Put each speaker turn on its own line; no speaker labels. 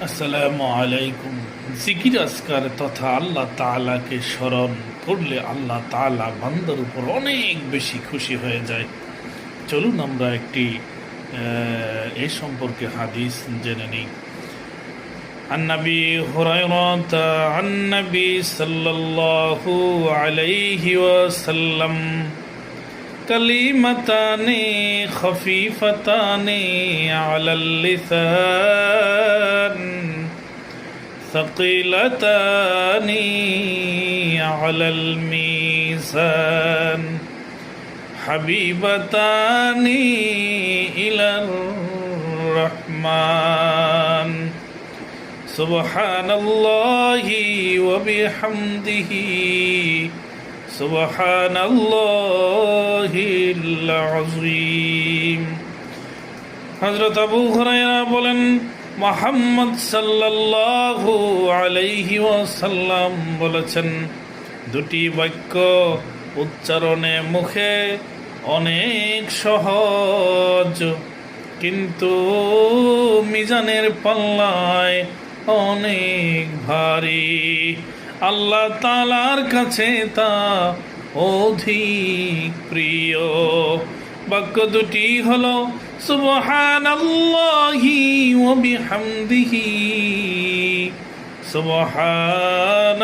আসসালামু আলাইকুম জিকির আজকার তথা আল্লাহ তাআলাকে স্মরণ করলে আল্লাহ তাআলা বান্দার উপর অনেক বেশি খুশি হয়ে যায় চলুন আমরা একটি আহ, এ সম্পর্কে হাদিস জেনে নিই عن ابي هريره عن النبي صلى الله عليه وسلم كلمتان خفيفتان على اللسان ثقيلتان على الميزان حبيبتان إلى الرحمن. سبحان الله وبحمده. سبحان الله العظيم হজরত আবু হুরায়রা বলেন মোহাম্মদ সাল্লাল্লাহু আলাইহি ওয়াসাল্লাম বলেছেন দুটি বাক্য উচ্চারণে মুখে অনেক সহজ কিন্তু মিজানের পাল্লায় অনেক ভারী আল্লাহ তালার কাছে তা অধিক প্রিয়। বাক্য দুটি হল সুবহান আল্লাহি সুবহান